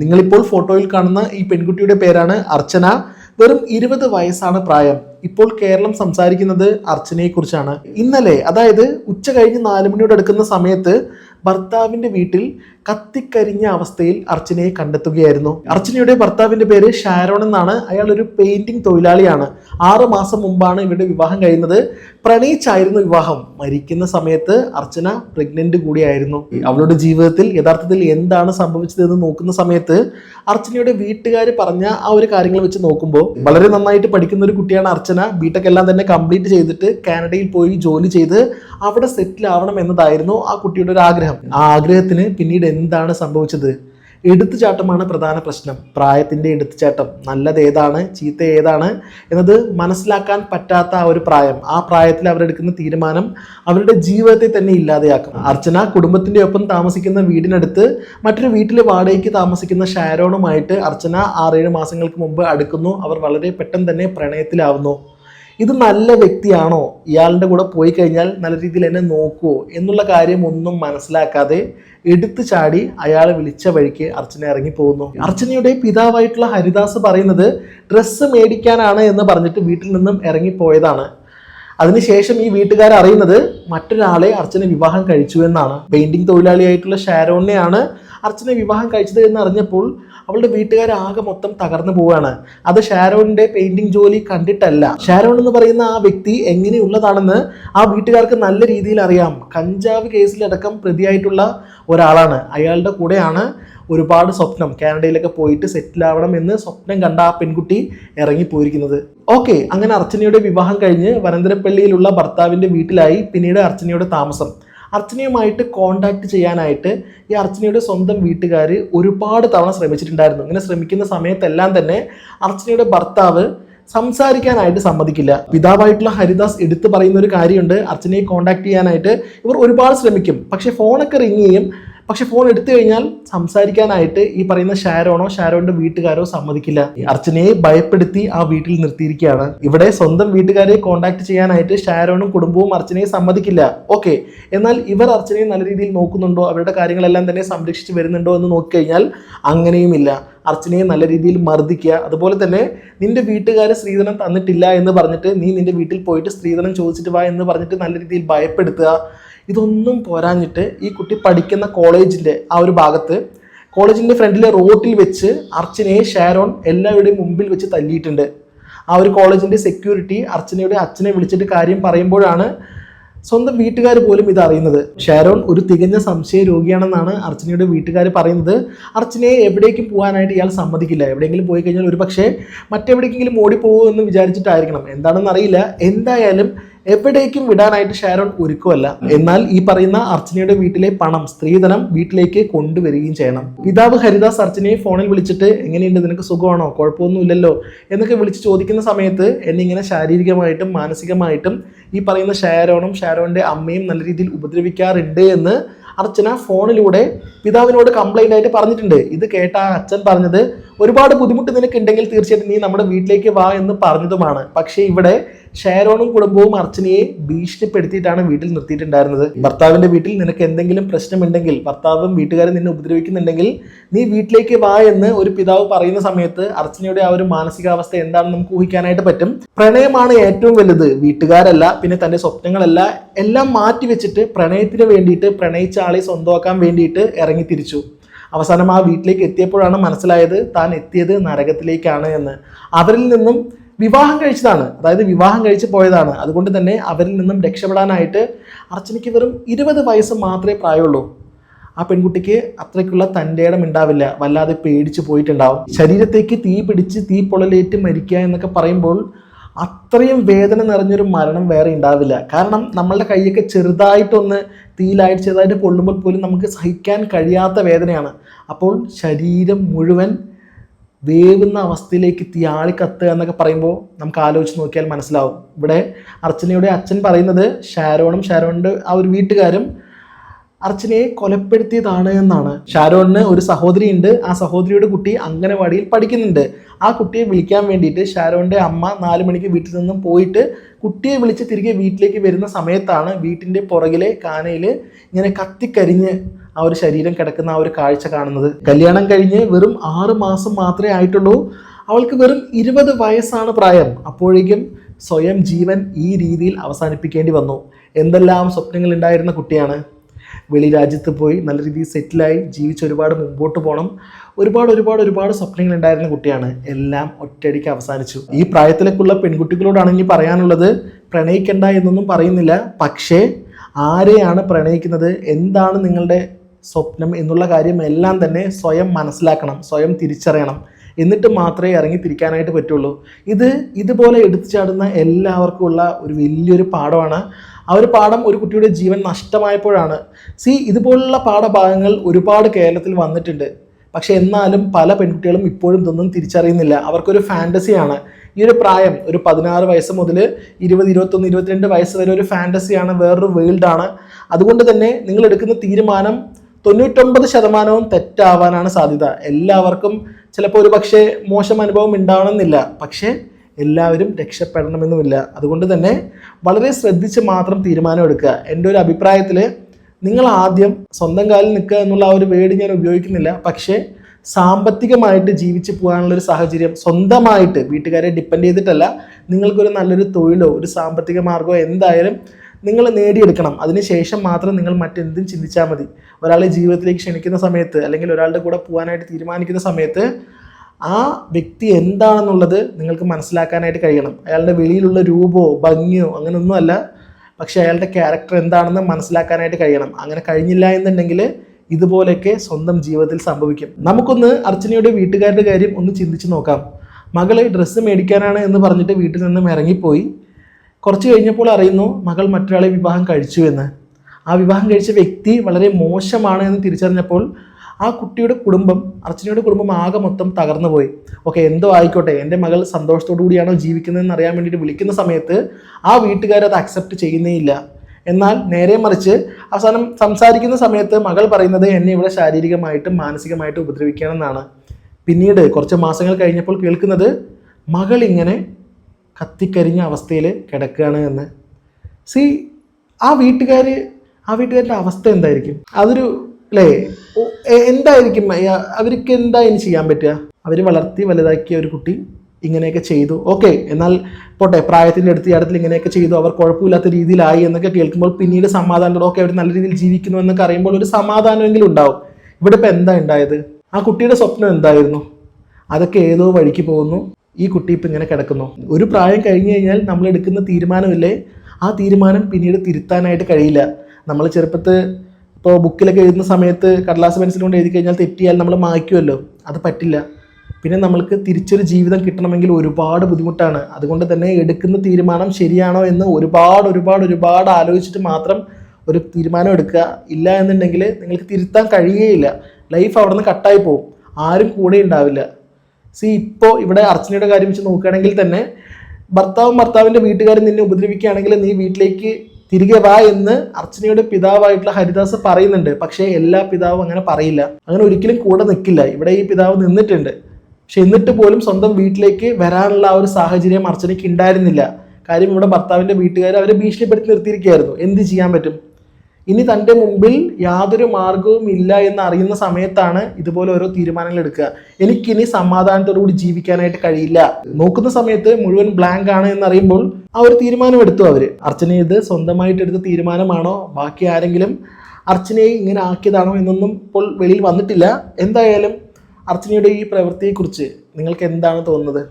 നിങ്ങളിപ്പോൾ ഫോട്ടോയിൽ കാണുന്ന ഈ പെൺകുട്ടിയുടെ പേരാണ് അർച്ചന. വെറും ഇരുപത് വയസ്സാണ് പ്രായം. ഇപ്പോൾ കേരളം സംസാരിക്കുന്നത് അർച്ചനയെ കുറിച്ചാണ്. ഇന്നലെ അതായത് ഉച്ച കഴിഞ്ഞ് നാല് മണിയോട് അടുക്കുന്ന സമയത്ത് ഭർത്താവിന്റെ വീട്ടിൽ കത്തിക്കരിഞ്ഞ അവസ്ഥയിൽ അർച്ചനയെ കണ്ടെത്തുകയായിരുന്നു. അർച്ചനയുടെ ഭർത്താവിന്റെ പേര് ഷാരോൺ എന്നാണ്. അയാൾ ഒരു പെയിന്റിംഗ് തൊഴിലാളിയാണ്. ആറ് മാസം മുമ്പാണ് ഇവരുടെ വിവാഹം കഴിയുന്നത് പ്രണയിച്ചായിരുന്നു വിവാഹം. മരിക്കുന്ന സമയത്ത് അർച്ചന പ്രഗ്നന്റ് കൂടിയായിരുന്നു. അവളുടെ ജീവിതത്തിൽ യഥാർത്ഥത്തിൽ എന്താണ് സംഭവിച്ചതെന്ന് നോക്കുന്ന സമയത്ത് അർച്ചനയുടെ വീട്ടുകാർ പറഞ്ഞ ആ ഒരു കാര്യങ്ങൾ വെച്ച് നോക്കുമ്പോൾ വളരെ നന്നായിട്ട് പഠിക്കുന്ന ഒരു കുട്ടിയാണ് അർച്ചന. ബിടെക് എല്ലാം തന്നെ കംപ്ലീറ്റ് ചെയ്തിട്ട് കാനഡയിൽ പോയി ജോലി ചെയ്ത് അവിടെ സെറ്റിൽ ആവണം എന്നതായിരുന്നു ആ കുട്ടിയുടെ ഒരു ആഗ്രഹം. ആ ആഗ്രഹത്തിന് പിന്നീട് എന്താണ് സംഭവിച്ചത്? എടുത്തുചാട്ടമാണ് പ്രധാന പ്രശ്നം. പ്രായത്തിന്റെ എടുത്തുചാട്ടം. നല്ലത് ഏതാണ്? ചീത്ത ഏതാണ്? എന്നത് മനസ്സിലാക്കാൻ പറ്റാത്ത ആ ഒരു പ്രായം. ആ പ്രായത്തിൽ അവരെടുക്കുന്ന തീരുമാനം അവരുടെ ജീവിതത്തെ തന്നെ ഇല്ലാതെയാക്കും. അർച്ചന കുടുംബത്തിന്റെ ഒപ്പം താമസിക്കുന്ന വീടിനടുത്ത് മറ്റൊരു വീട്ടിലെ വാടകയ്ക്ക് താമസിക്കുന്ന ഷാരോണുമായിട്ട് അർച്ചന ആറേഴ് മാസങ്ങൾക്ക് മുമ്പ് അടുക്കുന്നു. അവർ വളരെ പെട്ടെന്ന് തന്നെ പ്രണയത്തിലാവുന്നു. ഇത് നല്ല വ്യക്തിയാണോ? ഇയാളുടെ കൂടെ പോയി കഴിഞ്ഞാൽ നല്ല രീതിയിൽ എന്നെ നോക്കുമോ എന്നുള്ള കാര്യം ഒന്നും മനസ്സിലാക്കാതെ എടുത്തു ചാടി അയാൾ വിളിച്ച വഴിക്ക് അർച്ചന ഇറങ്ങി പോകുന്നു അർച്ചനയുടെ പിതാവായിട്ടുള്ള ഹരിദാസ് പറയുന്നത് ഡ്രസ്സ് മേടിക്കാനാണ് എന്ന് പറഞ്ഞിട്ട് വീട്ടിൽ നിന്നും ഇറങ്ങിപ്പോയതാണ്. അതിനുശേഷം ഈ വീട്ടുകാർ അറിയുന്നത് മറ്റൊരാളെ അർച്ചന വിവാഹം കഴിച്ചു എന്നാണ്. പെയിന്റിംഗ് തൊഴിലാളിയായിട്ടുള്ള ഷാരോണിനെയാണ് അർച്ചന വിവാഹം കഴിച്ചത് എന്ന് അറിഞ്ഞപ്പോൾ അവളുടെ വീട്ടുകാർ ആകെ മൊത്തം തകർന്നു പോവുകയാണ്. അത് ഷാരോണിന്റെ പെയിന്റിംഗ് ജോലി കണ്ടിട്ടല്ല. ഷാരോൺ എന്ന് പറയുന്ന ആ വ്യക്തി എങ്ങനെയുള്ളതാണെന്ന് ആ വീട്ടുകാർക്ക് നല്ല രീതിയിൽ അറിയാം. കഞ്ചാവ് കേസിലടക്കം പ്രതിയായിട്ടുള്ള ഒരാളാണ്. അയാളുടെ കൂടെയാണ് ഒരുപാട് സ്വപ്നം. കാനഡയിലൊക്കെ പോയിട്ട് സെറ്റിൽ ആവണം എന്ന് സ്വപ്നം കണ്ട ആ പെൺകുട്ടി ഇറങ്ങിപ്പോയിരിക്കുന്നത്. ഓക്കെ അങ്ങനെ അർച്ചനയുടെ വിവാഹം കഴിഞ്ഞ് വനന്തരപ്പള്ളിയിലുള്ള ഭർത്താവിന്റെ വീട്ടിലായി പിന്നീട് അർച്ചനയുടെ താമസം. അർച്ചനയുമായിട്ട് കോണ്ടാക്ട് ചെയ്യാനായിട്ട് ഈ അർച്ചനയുടെ സ്വന്തം വീട്ടുകാർ ഒരുപാട് തവണ ശ്രമിച്ചിട്ടുണ്ടായിരുന്നു. ഇങ്ങനെ ശ്രമിക്കുന്ന സമയത്തെല്ലാം തന്നെ അർച്ചനയുടെ ഭർത്താവ് സംസാരിക്കാനായിട്ട് സമ്മതിക്കില്ല. പിതാവായിട്ടുള്ള ഹരിദാസ് എടുത്തു പറയുന്ന ഒരു കാര്യമുണ്ട്. അർച്ചനയെ കോണ്ടാക്ട് ചെയ്യാനായിട്ട് ഇവർ ഒരുപാട് ശ്രമിക്കും. പക്ഷെ ഫോണൊക്കെ റിങ് ചെയ്യും. പക്ഷെ ഫോൺ എടുത്തു കഴിഞ്ഞാൽ സംസാരിക്കാനായിട്ട് ഈ പറയുന്ന ഷാരോണോ ഷാരോന്റെ വീട്ടുകാരോ സമ്മതിക്കില്ല. അർച്ചനയെ ഭയപ്പെടുത്തി ആ വീട്ടിൽ നിർത്തിയിരിക്കുകയാണ്. ഇവിടെ സ്വന്തം വീട്ടുകാരെ കോണ്ടാക്ട് ചെയ്യാനായിട്ട് ഷാരോണും കുടുംബവും അർച്ചനയെ സമ്മതിക്കില്ല. ഓക്കെ എന്നാൽ ഇവർ അർച്ചനയെ നല്ല രീതിയിൽ നോക്കുന്നുണ്ടോ? അവരുടെ കാര്യങ്ങളെല്ലാം തന്നെ സംരക്ഷിച്ച് വരുന്നുണ്ടോ എന്ന് നോക്കിക്കഴിഞ്ഞാൽ അങ്ങനെയുമില്ല. അർച്ചനയെ നല്ല രീതിയിൽ മർദ്ദിക്കുക. അതുപോലെ തന്നെ നിന്റെ വീട്ടുകാർ സ്ത്രീധനം തന്നിട്ടില്ല എന്ന് പറഞ്ഞിട്ട് നീ നിന്റെ വീട്ടിൽ പോയിട്ട് സ്ത്രീധനം ചോദിച്ചിട്ട് വാ എന്ന് പറഞ്ഞിട്ട് നല്ല രീതിയിൽ ഭയപ്പെടുത്തുക. ഇതൊന്നും പോരാഞ്ഞിട്ട് ഈ കുട്ടി പഠിക്കുന്ന കോളേജിന്റെ ആ ഒരു ഭാഗത്ത് കോളേജിന്റെ ഫ്രണ്ടിലെ റോട്ടിൽ വെച്ച് അർച്ചനയെ ഷാരോൺ എല്ലാവരുടെയും മുമ്പിൽ വെച്ച് തല്ലിയിട്ടുണ്ട്. ആ ഒരു കോളേജിന്റെ സെക്യൂരിറ്റി അർച്ചനയുടെ അച്ഛനെ വിളിച്ചിട്ട് കാര്യം പറയുമ്പോഴാണ് സ്വന്തം വീട്ടുകാർ പോലും ഇത് അറിയുന്നത്. ഷാരോൺ ഒരു തികഞ്ഞ സംശയ രോഗിയാണെന്നാണ് അർച്ചനയുടെ വീട്ടുകാർ പറയുന്നത്. അർച്ചനയെ എവിടേക്കും പോകാനായിട്ട് ഇയാൾ സമ്മതിക്കില്ല. എവിടെയെങ്കിലും പോയി കഴിഞ്ഞാൽ ഒരു പക്ഷേ മറ്റെവിടേക്കെങ്കിലും ഓടിപ്പോകുമോ എന്ന് വിചാരിച്ചിട്ടായിരിക്കണം. എന്താണെന്ന് അറിയില്ല എന്തായാലും എവിടേക്കും വിടാനായിട്ട് ഷാരോൺ ഒരുക്കുമല്ല എന്നാൽ ഈ പറയുന്ന അർച്ചനയുടെ വീട്ടിലെ പണം സ്ത്രീധനം വീട്ടിലേക്ക് കൊണ്ടുവരികയും ചെയ്യണം. പിതാവ് ഹരിദാസ് അർച്ചനയെ ഫോണിൽ വിളിച്ചിട്ട് എങ്ങനെയുണ്ട്? നിനക്ക് സുഖമാണോ? കുഴപ്പമൊന്നുമില്ലല്ലോ? എന്നൊക്കെ വിളിച്ച് ചോദിക്കുന്ന സമയത്ത് എന്നെ ഇങ്ങനെ ശാരീരികമായിട്ടും മാനസികമായിട്ടും ഈ പറയുന്ന ഷാരോണും ഷാരോണിന്റെ അമ്മയും നല്ല രീതിയിൽ ഉപദ്രവിക്കാറുണ്ട് എന്ന് അർച്ചന ഫോണിലൂടെ പിതാവിനോട് കംപ്ലൈന്റ് ആയിട്ട് പറഞ്ഞിട്ടുണ്ട്. ഇത് കേട്ട അച്ഛൻ പറഞ്ഞത് ഒരുപാട് ബുദ്ധിമുട്ട് നിനക്ക് ഉണ്ടെങ്കിൽ തീർച്ചയായിട്ടും നീ നമ്മുടെ വീട്ടിലേക്ക് വാ എന്ന് പറഞ്ഞതുമാണ്. പക്ഷേ ഇവിടെ ഷാരോണും കുടുംബവും അർച്ചനയെ ഭീഷണിപ്പെടുത്തിയിട്ടാണ് വീട്ടിൽ നിർത്തിയിട്ടുണ്ടായിരുന്നത്. ഭർത്താവിന്റെ വീട്ടിൽ നിനക്ക് എന്തെങ്കിലും പ്രശ്നമുണ്ടെങ്കിൽ ഭർത്താവും വീട്ടുകാരും നിന്നെ ഉപദ്രവിക്കുന്നുണ്ടെങ്കിൽ നീ വീട്ടിലേക്ക് വാ എന്ന് ഒരു പിതാവ് പറയുന്ന സമയത്ത് അർച്ചനയുടെ ആ ഒരു മാനസികാവസ്ഥ എന്താണെന്ന് നമുക്ക് ഊഹിക്കാനായിട്ട് പറ്റും. പ്രണയമാണ് ഏറ്റവും വലുത്. വീട്ടുകാരല്ല പിന്നെ തന്റെ സ്വപ്നങ്ങളല്ല എല്ലാം മാറ്റി വെച്ചിട്ട് പ്രണയത്തിന് വേണ്ടിയിട്ട് പ്രണയിച്ച ആളെ സ്വന്തമാക്കാൻ വേണ്ടിയിട്ട് ഇറങ്ങി തിരിച്ചു അവസാനം ആ വീട്ടിലേക്ക് എത്തിയപ്പോഴാണ് മനസ്സിലായത് താൻ എത്തിയത് നരകത്തിലേക്കാണ് എന്ന്. അവരിൽ നിന്നും വിവാഹം കഴിച്ചതാണ്. അതായത് വിവാഹം കഴിച്ച് പോയതാണ്. അതുകൊണ്ട് തന്നെ അവരിൽ നിന്നും രക്ഷപ്പെടാനായിട്ട് അർച്ചനയ്ക്ക് വെറും ഇരുപത് വയസ്സ് മാത്രമേ പ്രായമുള്ളൂ. ആ പെൺകുട്ടിക്ക് അത്രയ്ക്കുള്ള തന്റെ ഇടം ഉണ്ടാവില്ല. വല്ലാതെ പേടിച്ച് പോയിട്ടുണ്ടാവും. ശരീരത്തേക്ക് തീ പിടിച്ച് തീ പൊള്ളലേറ്റ് മരിക്കുക എന്നൊക്കെ പറയുമ്പോൾ അത്രയും വേദന നിറഞ്ഞൊരു മരണം വേറെ ഉണ്ടാവില്ല. കാരണം നമ്മളുടെ കൈയൊക്കെ ചെറുതായിട്ടൊന്ന് തീയിലായിട്ട് ചെറുതായിട്ട് പൊള്ളുമ്പോൾ പോലും നമുക്ക് സഹിക്കാൻ കഴിയാത്ത വേദനയാണ്. അപ്പോൾ ശരീരം മുഴുവൻ വേവുന്ന അവസ്ഥയിലേക്ക് തീയാളി കത്തുക എന്നൊക്കെ പറയുമ്പോൾ നമുക്ക് ആലോചിച്ച് നോക്കിയാൽ മനസ്സിലാവും. ഇവിടെ അർച്ചനയുടെ അച്ഛൻ പറയുന്നത് ഷാരോണും ഷാരോണിന്റെ ആ ഒരു വീട്ടുകാരും അർച്ചനയെ കൊലപ്പെടുത്തിയതാണ് എന്നാണ്. ഷാരോണിന് ഒരു സഹോദരിയുണ്ട്. ആ സഹോദരിയുടെ കുട്ടി അംഗനവാടിയിൽ പഠിക്കുന്നുണ്ട്. ആ കുട്ടിയെ വിളിക്കാൻ വേണ്ടിയിട്ട് ഷാരോണിന്റെ അമ്മ നാല് മണിക്ക് വീട്ടിൽ നിന്നും പോയിട്ട് കുട്ടിയെ വിളിച്ച് തിരികെ വീട്ടിലേക്ക് വരുന്ന സമയത്താണ് വീട്ടിന്റെ പുറകിലെ കാനയിൽ ഇങ്ങനെ കത്തിക്കരിഞ്ഞ് ആ ഒരു ശരീരം കിടക്കുന്ന ആ ഒരു കാഴ്ച കാണുന്നത്. കല്യാണം കഴിഞ്ഞ് വെറും ആറ് മാസം മാത്രമേ ആയിട്ടുള്ളൂ. അവൾക്ക് വെറും ഇരുപത് വയസ്സാണ് പ്രായം. അപ്പോഴേക്കും സ്വയം ജീവൻ ഈ രീതിയിൽ അവസാനിപ്പിക്കേണ്ടി വന്നു. എന്തെല്ലാം സ്വപ്നങ്ങൾ ഉണ്ടായിരുന്ന കുട്ടിയാണ്? വെളി രാജ്യത്ത് പോയി നല്ല രീതിയിൽ സെറ്റിലായി ജീവിച്ച് ഒരുപാട് മുമ്പോട്ട് പോകണം ഒരുപാട് ഒരുപാട് ഒരുപാട് സ്വപ്നങ്ങൾ ഉണ്ടായിരുന്ന കുട്ടിയാണ്. എല്ലാം ഒറ്റയടിക്ക് അവസാനിച്ചു. ഈ പ്രായത്തിലേക്കുള്ള പെൺകുട്ടികളോടാണ് ഇനി പറയാനുള്ളത്. പ്രണയിക്കണ്ട എന്നൊന്നും പറയുന്നില്ല. പക്ഷേ ആരെയാണ് പ്രണയിക്കുന്നത്? എന്താണ് നിങ്ങളുടെ സ്വപ്നം എന്നുള്ള കാര്യം എല്ലാം തന്നെ സ്വയം മനസ്സിലാക്കണം. സ്വയം തിരിച്ചറിയണം. എന്നിട്ട് മാത്രമേ ഇറങ്ങി തിരിക്കാനായിട്ട് പറ്റുള്ളൂ. ഇത് ഇതുപോലെ എടുത്തു ചാടുന്ന എല്ലാവർക്കും ഉള്ള ഒരു വലിയൊരു പാഠമാണ്. ആ ഒരു പാഠം ഒരു കുട്ടിയുടെ ജീവൻ നഷ്ടമായപ്പോഴാണ്. സി ഇതുപോലുള്ള പാഠഭാഗങ്ങൾ ഒരുപാട് കേരളത്തിൽ വന്നിട്ടുണ്ട്. പക്ഷെ എന്നാലും പല പെൺകുട്ടികളും ഇപ്പോഴും ഇതൊന്നും തിരിച്ചറിയുന്നില്ല. അവർക്കൊരു ഫാന്റസിയാണ് ഈ ഒരു പ്രായം ഒരു പതിനാറ് വയസ്സ് മുതൽ ഇരുപത് ഇരുപത്തൊന്ന് ഇരുപത്തിരണ്ട് വയസ്സ് വരെ ഒരു ഫാന്റസിയാണ് വേറൊരു വേൾഡാണ് അതുകൊണ്ട് തന്നെ നിങ്ങൾ എടുക്കുന്ന തീരുമാനം തൊണ്ണൂറ്റൊമ്പത് ശതമാനവും തെറ്റാവാനാണ് സാധ്യത. എല്ലാവർക്കും ചിലപ്പോൾ ഒരു പക്ഷേ മോശം അനുഭവം ഉണ്ടാവണമെന്നില്ല. പക്ഷേ എല്ലാവരും രക്ഷപ്പെടണമെന്നുമില്ല. അതുകൊണ്ട് തന്നെ വളരെ ശ്രദ്ധിച്ച് മാത്രം തീരുമാനമെടുക്കുക. എന്റെ ഒരു അഭിപ്രായത്തിൽ നിങ്ങൾ ആദ്യം സ്വന്തം കാലിൽ നിൽക്കുക എന്നുള്ള ആ ഒരു വേർഡ് ഞാൻ ഉപയോഗിക്കുന്നില്ല. പക്ഷേ സാമ്പത്തികമായിട്ട് ജീവിച്ചു പോകാനുള്ള ഒരു സാഹചര്യം സ്വന്തമായിട്ട് വീട്ടുകാരെ ഡിപ്പെൻഡ് ചെയ്തിട്ടല്ല നിങ്ങൾക്കൊരു നല്ലൊരു തൊഴിലോ ഒരു സാമ്പത്തിക മാർഗമോ എന്തായാലും നിങ്ങൾ നേടിയെടുക്കണം. അതിനുശേഷം മാത്രം നിങ്ങൾ മറ്റെന്തും ചിന്തിച്ചാൽ മതി. ഒരാളെ ജീവിതത്തിലേക്ക് ക്ഷണിക്കുന്ന സമയത്ത് അല്ലെങ്കിൽ ഒരാളുടെ കൂടെ പോകാനായിട്ട് തീരുമാനിക്കുന്ന സമയത്ത് ആ വ്യക്തി എന്താണെന്നുള്ളത് നിങ്ങൾക്ക് മനസ്സിലാക്കാനായിട്ട് കഴിയണം. അയാളുടെ വെളിയിലുള്ള രൂപമോ ഭംഗിയോ അങ്ങനെയൊന്നുമല്ല പക്ഷേ അയാളുടെ ക്യാരക്ടർ എന്താണെന്ന് മനസ്സിലാക്കാനായിട്ട് കഴിയണം. അങ്ങനെ കഴിഞ്ഞില്ല എന്നുണ്ടെങ്കിൽ ഇതുപോലെയൊക്കെ സ്വന്തം ജീവിതത്തിൽ സംഭവിക്കും. നമുക്കൊന്ന് അർച്ചനയുടെ വീട്ടുകാരുടെ കാര്യം ഒന്ന് ചിന്തിച്ച് നോക്കാം. മകൾ ഡ്രസ്സ് മേടിക്കാനാണ് എന്ന് പറഞ്ഞിട്ട് വീട്ടിൽ നിന്നും ഇറങ്ങിപ്പോയി. കുറച്ച് കഴിഞ്ഞപ്പോൾ അറിയുന്നു മകൾ മറ്റൊരാളെ വിവാഹം കഴിച്ചു എന്ന് ആ വിവാഹം കഴിച്ച വ്യക്തി വളരെ മോശമാണ് എന്ന് തിരിച്ചറിഞ്ഞപ്പോൾ ആ കുട്ടിയുടെ കുടുംബം അർച്ചനയുടെ കുടുംബം ആകെ മൊത്തം തകർന്നു പോയി ഓക്കെ എന്തോ ആയിക്കോട്ടെ. എന്റെ മകൾ സന്തോഷത്തോടു കൂടിയാണോ ജീവിക്കുന്നതെന്ന് അറിയാൻ വേണ്ടിയിട്ട് വിളിക്കുന്ന സമയത്ത് ആ വീട്ടുകാർ അത് അക്സെപ്റ്റ് ചെയ്യുന്നേ ഇല്ല. എന്നാൽ നേരെ മറിച്ച് അവസാനം സംസാരിക്കുന്ന സമയത്ത് മകൾ പറയുന്നത് എന്നെ ഇവിടെ ശാരീരികമായിട്ടും മാനസികമായിട്ടും ഉപദ്രവിക്കണമെന്നാണ് പിന്നീട് കുറച്ച് മാസങ്ങൾ കഴിഞ്ഞപ്പോൾ കേൾക്കുന്നത് മകൾ ഇങ്ങനെ കത്തിക്കരിഞ്ഞ അവസ്ഥയിൽ കിടക്കുകയാണ് എന്ന്. സി ആ വീട്ടുകാർ ആ വീട്ടുകാരുടെ അവസ്ഥ എന്തായിരിക്കും? അതൊരു അല്ലേ? എന്തായിരിക്കും? അവർക്ക് എന്താ ഇനി ചെയ്യാൻ പറ്റുക? അവർ വളർത്തി വലുതാക്കിയ ഒരു കുട്ടി ഇങ്ങനെയൊക്കെ ചെയ്തു. ഓക്കെ എന്നാൽ പോട്ടെ പ്രായത്തിന്റെ അടുത്ത് ഇടത്തിൽ ഇങ്ങനെയൊക്കെ ചെയ്തു. അവർ കുഴപ്പമില്ലാത്ത രീതിയിലായി എന്നൊക്കെ കേൾക്കുമ്പോൾ പിന്നീട് സമാധാനം ഓക്കെ അവർ നല്ല രീതിയിൽ ജീവിക്കുന്നു എന്നൊക്കെ അറിയുമ്പോൾ ഒരു സമാധാനമെങ്കിലും ഉണ്ടാവും. ഇവിടെ ഇപ്പം എന്താ ഉണ്ടായത്? ആ കുട്ടിയുടെ സ്വപ്നം എന്തായിരുന്നു? അതൊക്കെ ഏതോ വഴിക്ക് പോകുന്നു. ഈ കുട്ടി ഇപ്പം ഇങ്ങനെ കിടക്കുന്നു. ഒരു പ്രായം കഴിഞ്ഞു കഴിഞ്ഞാൽ നമ്മൾ എടുക്കുന്ന തീരുമാനമില്ലേ? ആ തീരുമാനം പിന്നീട് തിരുത്താനായിട്ട് കഴിയില്ല. നമ്മൾ ചെറുപ്പത്ത് ഇപ്പോൾ ബുക്കിലൊക്കെ എഴുതുന്ന സമയത്ത് കടലാസ് പെൻസിൽ കൊണ്ട് എഴുതി കഴിഞ്ഞാൽ തെറ്റിയാൽ നമ്മൾ മായ്ക്കുമല്ലോ അത് പറ്റില്ല. പിന്നെ നമ്മൾക്ക് തിരിച്ചൊരു ജീവിതം കിട്ടണമെങ്കിൽ ഒരുപാട് ബുദ്ധിമുട്ടാണ്. അതുകൊണ്ട് തന്നെ എടുക്കുന്ന തീരുമാനം ശരിയാണോ എന്ന് ഒരുപാട് ഒരുപാട് ഒരുപാട് ആലോചിച്ചിട്ട് മാത്രം ഒരു തീരുമാനം എടുക്കുക. ഇല്ല എന്നുണ്ടെങ്കിൽ നിങ്ങൾക്ക് തിരുത്താൻ കഴിയുകയില്ല ലൈഫ് അവിടെ നിന്ന് കട്ടായി പോകും ആരും കൂടെ ഉണ്ടാവില്ല. സി ഇപ്പോൾ ഇവിടെ അർച്ചനയുടെ കാര്യം വെച്ച് നോക്കുകയാണെങ്കിൽ തന്നെ ഭർത്താവും ഭർത്താവിന്റെ വീട്ടുകാരും നിന്നെ ഉപദ്രവിക്കുകയാണെങ്കിൽ നീ വീട്ടിലേക്ക് തിരികെ വാ എന്ന് അർച്ചനയുടെ പിതാവായിട്ടുള്ള ഹരിദാസ് പറയുന്നുണ്ട്. പക്ഷേ എല്ലാ പിതാവും അങ്ങനെ പറയില്ല. അങ്ങനെ ഒരിക്കലും കൂടെ നിൽക്കില്ല. ഇവിടെ ഈ പിതാവ് നിന്നിട്ടുണ്ട്. പക്ഷെ എന്നിട്ട് പോലും സ്വന്തം വീട്ടിലേക്ക് വരാനുള്ള ആ ഒരു സാഹചര്യം അർച്ചനയ്ക്ക് ഉണ്ടായിരുന്നില്ല. കാര്യം ഇവിടെ ഭർത്താവിന്റെ വീട്ടുകാർ അവരെ ഭീഷണിപ്പെടുത്തി നിർത്തിയിരിക്കുകയായിരുന്നു. എന്ത് ചെയ്യാൻ പറ്റും? ഇനി തന്റെ മുമ്പിൽ യാതൊരു മാർഗവും ഇല്ല എന്ന് അറിയുന്ന സമയത്താണ് ഇതുപോലെ ഓരോ തീരുമാനങ്ങൾ എടുക്കുക. എനിക്കിനി സമാധാനത്തോടുകൂടി ജീവിക്കാനായിട്ട് കഴിയില്ല. നോക്കുന്ന സമയത്ത് മുഴുവൻ ബ്ലാങ്ക് ആണ് എന്നറിയുമ്പോൾ ആ ഒരു തീരുമാനം എടുത്തു അവർ അർച്ചന ഇത് സ്വന്തമായിട്ട് എടുത്ത തീരുമാനമാണോ? ബാക്കി ആരെങ്കിലും അർച്ചനയെ ഇങ്ങനെ ആക്കിയതാണോ എന്നൊന്നും ഇപ്പോൾ വെളിയിൽ വന്നിട്ടില്ല. എന്തായാലും അർച്ചനയുടെ ഈ പ്രവൃത്തിയെക്കുറിച്ച് നിങ്ങൾക്ക് എന്താണ് തോന്നുന്നത്?